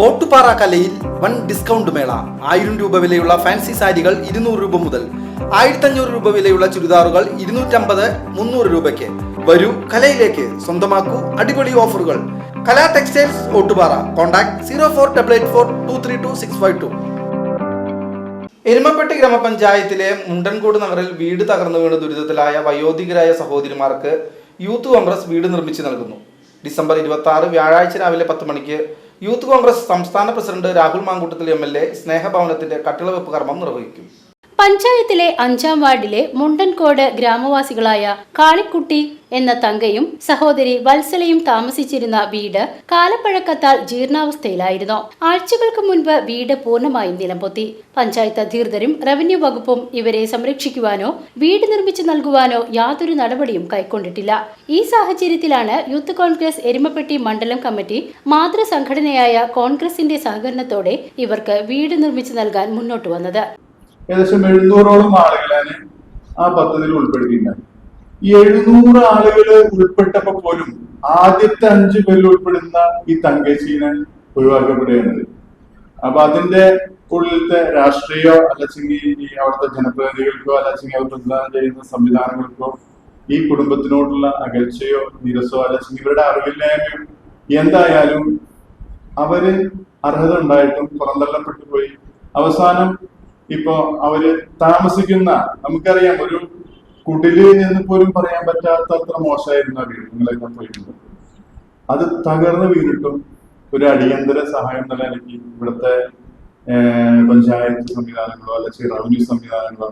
ഓട്ടുപാറ കലയിൽ one discount മേള. ആയിരം രൂപ വിലയുള്ള ഫാൻസി സാരികൾ ഇരുന്നൂറ് രൂപ മുതൽ ആയിരത്തഞ്ഞൂറ് രൂപ വിലയുള്ള ചുരിദാറുകൾ ഇരുന്നൂറ്റമ്പത് മുന്നൂറ് രൂപയ്ക്ക്. വരൂ കലയിലേക്ക്. സ്വന്തമാക്കൂ അടിപൊളി ഓഫറുകൾ. Kala textiles Ottupara. Contact zero four double eight four two three two six five two. Erumapetty ഗ്രാമപഞ്ചായത്തിലെ മുണ്ടൻകോട് നഗറിൽ വീട് തകർന്നു വീണ് ദുരിതത്തിലായ വയോധികരായ സഹോദരിമാർക്ക് യൂത്ത് കോൺഗ്രസ് വീട് നിർമ്മിച്ചു നൽകുന്നു. ഡിസംബർ ഇരുപത്തി ആറ് വ്യാഴാഴ്ച രാവിലെ പത്ത് മണിക്ക് യൂത്ത് കോൺഗ്രസ് സംസ്ഥാന president Rahul Mamkootathil M L A സ്നേഹഭവനത്തിന്റെ കട്ടിളവെപ്പ് കർമ്മം നിർവഹിക്കും. പഞ്ചായത്തിലെ അഞ്ചാം വാർഡിലെ മുണ്ടൻകോട് ഗ്രാമവാസികളായ കാളിക്കുട്ടി എന്ന തങ്കയും സഹോദരി വത്സലയും താമസിച്ചിരുന്ന വീട് കാലപ്പഴക്കത്താൽ ജീർണാവസ്ഥയിലായിരുന്നു. ആഴ്ചകൾക്ക് മുൻപ് വീട് പൂർണമായും നിലംപൊത്തി. പഞ്ചായത്ത് അധികൃതരും റവന്യൂ വകുപ്പും ഇവരെ സംരക്ഷിക്കുവാനോ വീട് നിർമ്മിച്ചു നൽകുവാനോ യാതൊരു നടപടിയും കൈക്കൊണ്ടിട്ടില്ല. ഈ സാഹചര്യത്തിലാണ് യൂത്ത് കോൺഗ്രസ് എരുമപ്പെട്ടി മണ്ഡലം കമ്മിറ്റി മാതൃസംഘടനയായ കോൺഗ്രസിന്റെ സഹകരണത്തോടെ ഇവർക്ക് വീട് നിർമ്മിച്ചു നൽകാൻ മുന്നോട്ട് വന്നത്. ഏകദേശം എഴുന്നൂറോളം ആളുകളാണ് ആ പദ്ധതിയിൽ ഉൾപ്പെടുത്തിയിരുന്നത് ഈ എഴുന്നൂറ് ആളുകൾ ഉൾപ്പെട്ടപ്പോ പോലും ആദ്യത്തെ അഞ്ചു പേരിൽ ഉൾപ്പെടുന്ന ഈ തങ്കേച്ചീനെ ഒഴിവാക്കപ്പെടുകയാണ് അപ്പൊ അതിന്റെ ഉള്ളിലത്തെ രാഷ്ട്രീയോ അല്ലെങ്കിൽ ഈ അവിടുത്തെ ജനപ്രതിനിധികൾക്കോ അല്ലെങ്കിൽ അവർ പ്രതിദാനം ചെയ്യുന്ന സംവിധാനങ്ങൾക്കോ ഈ കുടുംബത്തിനോടുള്ള അകൽച്ചയോ നിരസോ അല്ലെങ്കിൽ ഇവരുടെ അറിവില്ലായ്മയോ എന്തായാലും അവർ അർഹത ഉണ്ടായിട്ടും പുറന്തള്ളപ്പെട്ടു പോയി. അവസാനം ഇപ്പോ അവർ താമസിക്കുന്ന നമുക്കറിയാം ഒരു കുടിലിൽ എന്ന് പോലും പറയാൻ പറ്റാത്ത അത്ര മോശമായിരുന്നു ആ വീട്. പോയിട്ടുണ്ട്. അത് തകർന്ന് വീണിട്ടും ഒരു അടിയന്തര സഹായം എന്നുള്ള എനിക്ക് ഇവിടുത്തെ പഞ്ചായത്ത് സംവിധാനങ്ങളോ അല്ലെങ്കിൽ റവന്യൂ സംവിധാനങ്ങളോ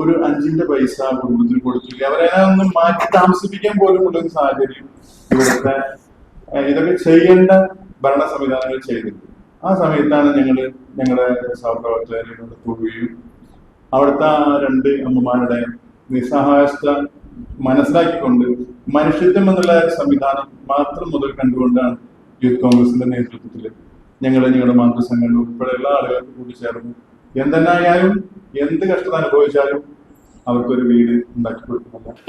ഒരു അഞ്ചിന്റെ പൈസ കുടുംബത്തിന് കൊടുത്തില്ല. അവരെ ഒന്ന് മാറ്റി താമസിപ്പിക്കാൻ പോലും ഉള്ള ഒരു സാഹചര്യം ഇവിടുത്തെ ഇതൊക്കെ ചെയ്യേണ്ട ഭരണ സംവിധാനങ്ങൾ ചെയ്തിട്ടുണ്ട്. ആ സമയത്താണ് ഞങ്ങൾ ഞങ്ങളുടെ സഹപ്രവർത്തകരെ പോവുകയും അവിടുത്തെ ആ രണ്ട് അമ്മമാരുടെ നിസ്സഹായസ്ഥ മനസ്സിലാക്കിക്കൊണ്ട് മനുഷ്യത്വം എന്നുള്ള സംവിധാനം മാത്രം മുതൽ കണ്ടുകൊണ്ടാണ് യൂത്ത് കോൺഗ്രസിന്റെ നേതൃത്വത്തിൽ ഞങ്ങൾ ഞങ്ങളുടെ മാതൃസംഘങ്ങൾ ഉൾപ്പെടെയുള്ള ആളുകൾ കൂടി ചേർന്നു എന്തെന്നായാലും എന്ത് കഷ്ടത അനുഭവിച്ചാലും അവർക്കൊരു വീട് ഉണ്ടാക്കി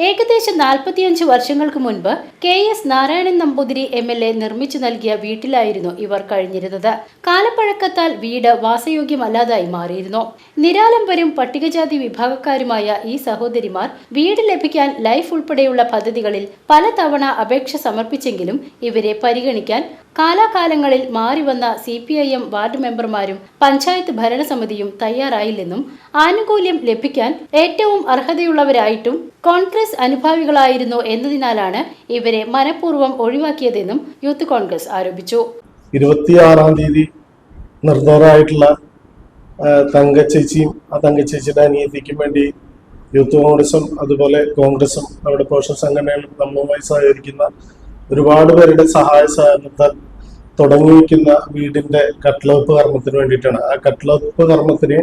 ഏകദേശം നാൽപ്പത്തിയഞ്ച് വർഷങ്ങൾക്ക് മുൻപ് K S Narayanan Namboothiri M L A നിർമ്മിച്ചു നൽകിയ വീട്ടിലായിരുന്നു ഇവർ കഴിഞ്ഞിരുന്നത്. കാലപ്പഴക്കത്താൽ വീട് വാസയോഗ്യമല്ലാതായി മാറിയിരുന്നു. നിരാലംബരും പട്ടികജാതി വിഭാഗക്കാരുമായ ഈ സഹോദരിമാർ വീട് ലഭിക്കാൻ ലൈഫ് ഉൾപ്പെടെയുള്ള പദ്ധതികളിൽ പലതവണ അപേക്ഷ സമർപ്പിച്ചെങ്കിലും ഇവരെ പരിഗണിക്കാൻ കാലാകാലങ്ങളിൽ മാറിവന്ന C P I M ward മെമ്പർമാരും panchayat ഭരണസമിതിയും തയ്യാറായില്ലെന്നും ആനുകൂല്യം ലഭിക്കാൻ ഏറ്റവും അർഹതയുള്ളവരായിട്ടും കോൺഗ്രസ് അനുഭാവികളായിരുന്നു എന്നതിനാലാണ് ഇവരെ മനഃപൂർവം ഒഴിവാക്കിയതെന്നും യൂത്ത് കോൺഗ്രസ് ആരോപിച്ചു. ഇരുപത്തിയാറാം തീയതി നിർദ്ധരായിട്ടുള്ള തങ്കച്ചേച്ചിയും ആ തങ്കച്ചേച്ചിയുടെ അനിയത്തിക്കും വേണ്ടി യൂത്ത് കോൺഗ്രസും അതുപോലെ കോൺഗ്രസും അവിടെ പോഷക സംഘടനകളും നമ്മളുമായി സഹകരിക്കുന്ന ഒരുപാട് പേരുടെ സഹായ സഹകരണത്താൽ തുടങ്ങി വയ്ക്കുന്ന വീടിന്റെ കട്ട്ലോപ്പ് കർമ്മത്തിന് വേണ്ടിയിട്ടാണ്. ആ കട്ട്ലോപ്പ് കർമ്മത്തിന്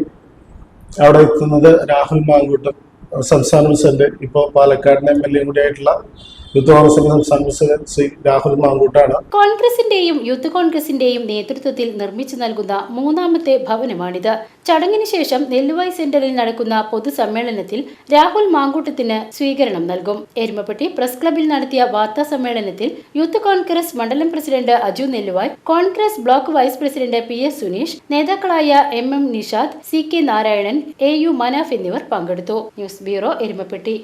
അവിടെ എത്തുന്നത് രാഹുൽ മാങ്കൂട്ടം സംസ്ഥാന പ്രസിഡന്റ് ഇപ്പോൾ പാലക്കാടിന് എം എൽ എ കൂടി ആയിട്ടുള്ള രാഹുൽ മാങ്കൂട്ടാണ്. കോൺഗ്രസിന്റെയും യൂത്ത് കോൺഗ്രസിന്റെയും നേതൃത്വത്തിൽ നിർമ്മിച്ചു നൽകുന്ന മൂന്നാമത്തെ ഭവനമാണിത്. ചടങ്ങിന് ശേഷം നെല്ലുവായ് സെന്ററിൽ നടക്കുന്ന പൊതുസമ്മേളനത്തിൽ രാഹുൽ മാങ്കൂട്ടത്തിന് സ്വീകരണം നൽകും. എരുമപ്പെട്ടി പ്രസ് ക്ലബിൽ നടത്തിയ വാർത്താ സമ്മേളനത്തിൽ യൂത്ത് കോൺഗ്രസ് മണ്ഡലം president Aju Nelluvai Congress block vice president P S Suneesh നേതാക്കളായ M M Nishad C K Narayanan A U Manaf എന്നിവർ പങ്കെടുത്തു. News bureau Erumapetty.